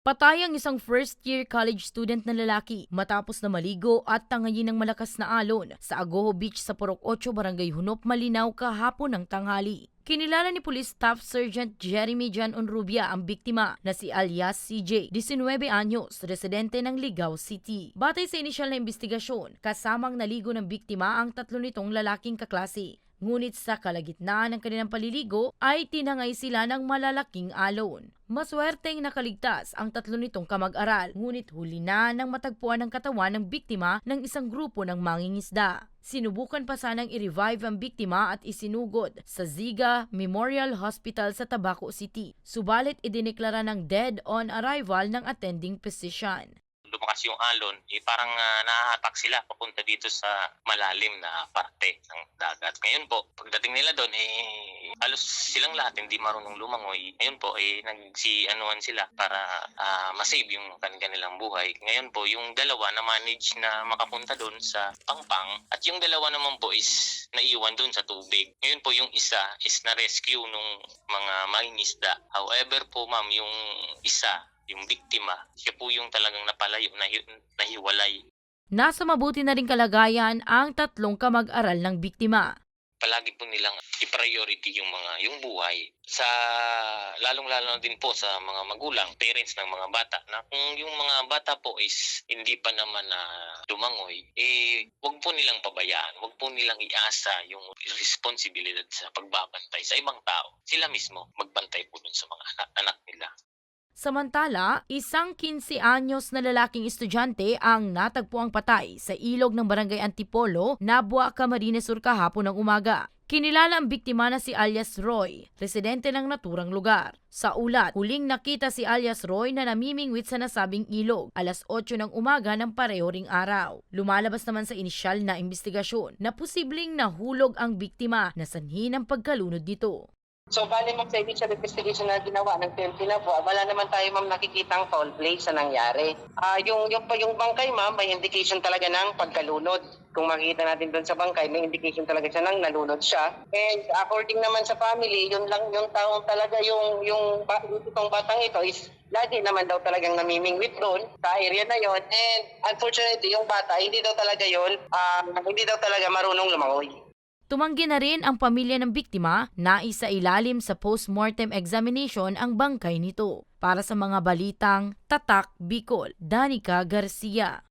Patay ang isang first-year college student na lalaki matapos na maligo at tangayin ng malakas na alon sa Agoho Beach sa Purok 8, Barangay Hunop, Malinaw kahapon ng tanghali. Kinilala ni Police Staff Sergeant Jeremy John Onrubia ang biktima na si alias CJ, 19 anyos, residente ng Ligao City. Batay sa inisyal na investigasyon, kasamang naligo ng biktima ang tatlo nitong lalaking kaklase. Ngunit sa kalagitnaan ng kanilang paliligo ay tinangay sila ng malalaking alon. Maswerteng nakaligtas ang tatlo nitong kamag-aral, ngunit huli na nang matagpuan ang katawan ng biktima ng isang grupo ng mangingisda. Sinubukan pa sanang i-revive ang biktima at isinugod sa Ziga Memorial Hospital sa Tabaco City. Subalit idineklara ng dead on arrival ng attending physician. Lumakas yung alon, eh parang uh, nahahatak sila papunta dito sa malalim na parte ng dagat. Ngayon po, pagdating nila doon, eh, halos silang lahat hindi marunong lumangoy. Ngayon po, eh, nagsi-anuan sila para ah, masave yung kan- kanilang buhay. Ngayon po, yung dalawa na manage na makapunta doon sa pangpang at yung dalawa naman po is naiwan doon sa tubig. Ngayon po, yung isa is na-rescue nung mga mangingisda. However po, ma'am, yung isa, yung biktima, siya po yung talagang napalayo, nahi- nahiwalay. Nasa mabuti na rin kalagayan ang tatlong kamag-aral ng biktima. Palagi po nilang i-priority yung mga yung buhay sa lalong-lalo na din po sa mga magulang, parents ng mga bata na kung yung mga bata po is hindi pa naman na lumangoy, eh wag po nilang pabayaan, wag po nilang iasa yung responsibilidad sa pagbabantay sa ibang tao. Sila mismo magbantay po dun sa mga anak, anak nila. Samantala, isang 15 anyos na lalaking estudyante ang natagpuang patay sa ilog ng barangay Antipolo, Nabua, Camarines Sur kahapon ng umaga. Kinilala ang biktima na si alias Roy, residente ng naturang lugar. Sa ulat, huling nakita si alias Roy na namimingwit sa nasabing ilog alas 8 ng umaga ng pareho ring araw. Lumalabas naman sa inisyal na investigasyon na posibleng nahulog ang biktima na sanhi ng pagkalunod nito. So, bali ma'am sa initial investigation na ginawa ng PNP na po, wala naman tayo ma'am nakikitang foul play sa nangyari. Ah, yung, yung, yung bangkay ma'am, may indication talaga ng pagkalunod. Kung makikita natin doon sa bangkay, may indication talaga siya ng nalunod siya. And according naman sa family, yun lang yung taong talaga yung, yung itong batang ito is lagi naman daw talagang namimingwit doon sa area na yon And unfortunately, yung bata, hindi daw talaga yon ah, hindi daw talaga marunong lumangoy. Tumanggi na rin ang pamilya ng biktima na isa ilalim sa post-mortem examination ang bangkay nito. Para sa mga balitang Tatak Bicol, Danica Garcia.